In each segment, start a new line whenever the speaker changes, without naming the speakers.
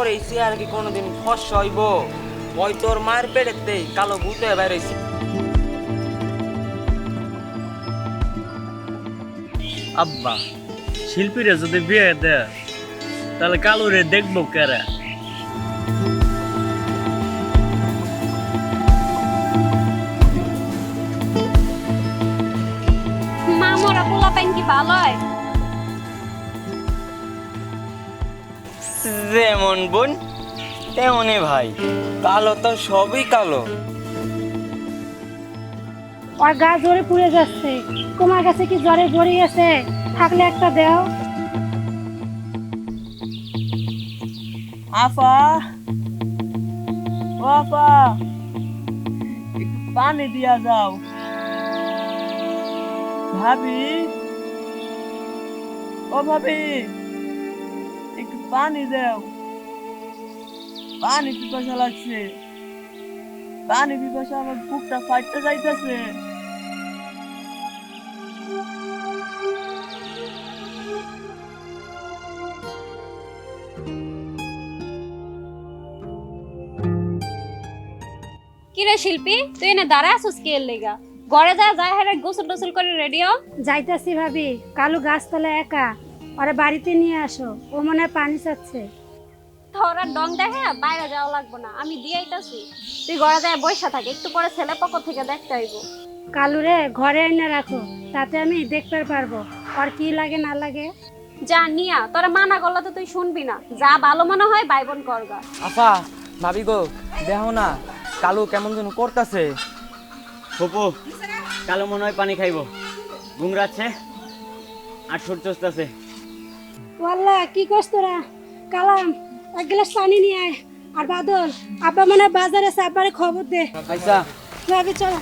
পরে এই চেয়ার কি কোনোদিন ফস হইব। ওই তোর মায়ের পেটেতে কালো ভূতে বেরোইছে
আব্বা শিল্পীরা যদি বিয়ে দেয় তাহলে কালুরে দেখব কেরা।
মা মরা পোলা পাইন কি ভালো হয়?
যেমন বোন তেমনই ভাই। কালো তো সবই কালো।
আর গা জ্বরে পুড়ে যাচ্ছে। তোমার কাছে কি জ্বরে ভরে গেছে? থাকলে একটা দেও।
আফা। ও আফা। পানি দিয়া যাও। ভাবি। ও ভাবি। একটু পানি দাও। পানি পিপাসা লাগছে। পানি পিপাসা আমার বুকটা ফাটতে যাইতেছে।
কি রে শিল্পী তুই এনে দাঁড়া আসুস কি লেগা? ঘরে যা যায় হারে গোসল টোসল করে রেডিও
যাইতাছি ভাবি কালু গাছতলা একা। ওরা বাড়িতে নিয়ে আসো ও মনে হয় পানি চাচ্ছে।
তোরা ডং দেখে বাইরে যাওয়া লাগবে না আমি দিয়ে আইতাছি। তুই ঘরে যায় বসে থাক একটু পরে ছেলে পক্ষ থেকে দেখতে আইব।
কালুরে ঘরে এনে রাখো তাতে আমি দেখতে পারব আর কি লাগে না লাগে।
যা নিয়া তোরা মানা করলে তো তুই শুনবি না। যা ভালো মনে হয় বাইবন করগা।
আফা ভাবি গো দেখো না কালু কেমন যেন করতেছে।
ফুপু কালো মনে হয় পানি খাইবো। ঘুমরাচ্ছে আর সূর্য আছে
ওয়াল্লা কি করছ তোরা? কালাম এক গ্লাস পানি নিয়ে আয়। আর বাদল আব্বা মনে বাজারে আছে আব্বারে খবর দে।
আচ্ছা
ভাবি চল।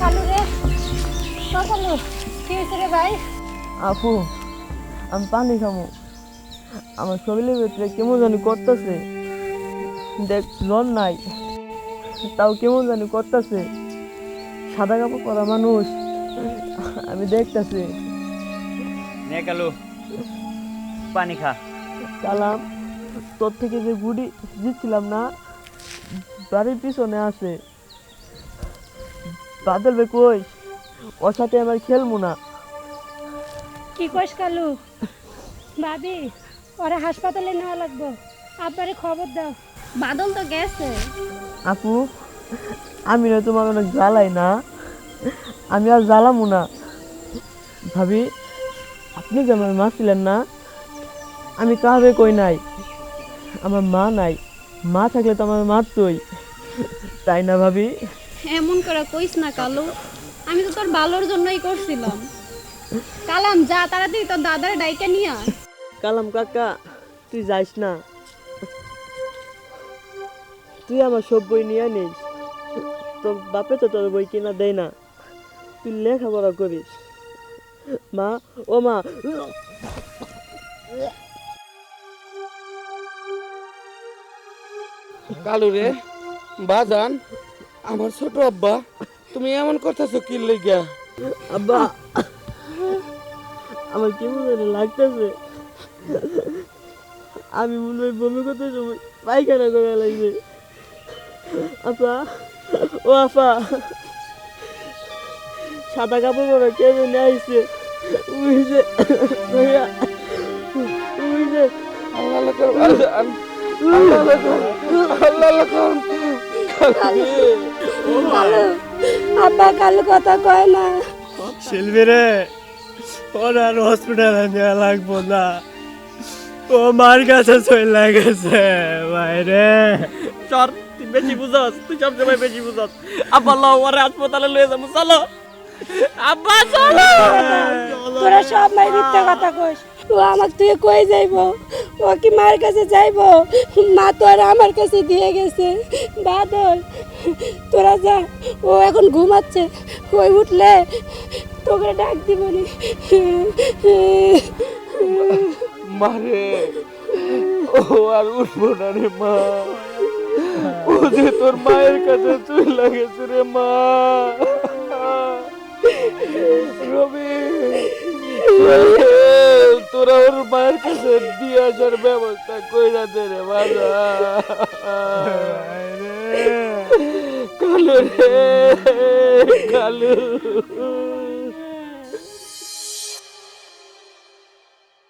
কালু রে কালু? কি হয়েছে রে ভাই?
আপু আমি পানি খামো। আমার শরীরের ভিতরে কেমন জানি করতেছে। দেখ জ্বর নাই। তাও কেমন জানি করতেছে। সাদা কাপড় পরা মানুষ। আমি দেখতেছি।
নে কালু পানি খা।
কালাম তোর থেকে যে গুড়ি দিচ্ছিলাম না বাড়ির পিছনে আছে। বাদল বে কই? ওর সাথে আমার খেলব না।
কি কইস কালু? ভাবি ওরা হাসপাতালে নেওয়া লাগবো। আব্বারে খবর দাও।
বাদল তো গেছে।
আপু আমি না তোমার অনেক জ্বালাই না। আমি আর জ্বালামু না। ভাবি আপনি যে আমার মা ছিলেন না আমি কাহাবে কই নাই? আমার মা নাই। মা থাকলে তো আমার মারতই তাই। না ভাবি?
এমন করে কইস না কালু আমি তো তোর ভালোর জন্যই করছিলাম। কালাম যা তাড়াতাড়ি তোর দাদার ডাইকে নিয়ে
কালাম কাকা তুই যাইস না। তুই আমার সব বই নিয়ে নিস তোর বাপে তো তোর বই কিনা দেয় না। তুই লেখাপড়া করিস। মা ও মা।
কালু রে বাজান আমার ছোট আব্বা তুমি এমন করতেছো কি লেগা
আব্বা আমার কেমন জানি লাগতেছে? আমি মনে হয় বমি করতে সময় পায়খানা করে লাগছে আপা ও আপা। সাদা কাপড় পরা কে নিয়ে আইছে? উইছে ভাইয়া উইছে
আল্লাহ আল্লাহ
আব্বা কালু কথা কয় না।
শিল্পী রে। ওর আর হসপিটালে নেওয়া লাগবো না। ও মার কাছে চলে গেছে বাইরে। চর তুই বেশি বুঝাস তুই সব সময় বেশি বুঝাস। আব্বা লও ওরে হাসপাতালে লয়ে যাব চলো। আব্বা চলো।
তোরা সব মাই মিথ্যা কথা কইস। ও আমাকে তুই কই যাইব? ও কি মার কাছে যাইব? মা তো আর আমার কাছে দিয়ে গেছে। বাদল, তোরা যা। ও এখন ঘুমাচ্ছে। ওই উঠলে? তোকে ডাক দিবনি।
মারে ও আর উঠবো না রে মা। ও যে তোর মায়ের কাছে চলে গেছে রে মা। রবি তোরা ওর মায়ের কাছে দিয়ে আসার ব্যবস্থা কইরা দে রে বাবা। কালু রে কালু।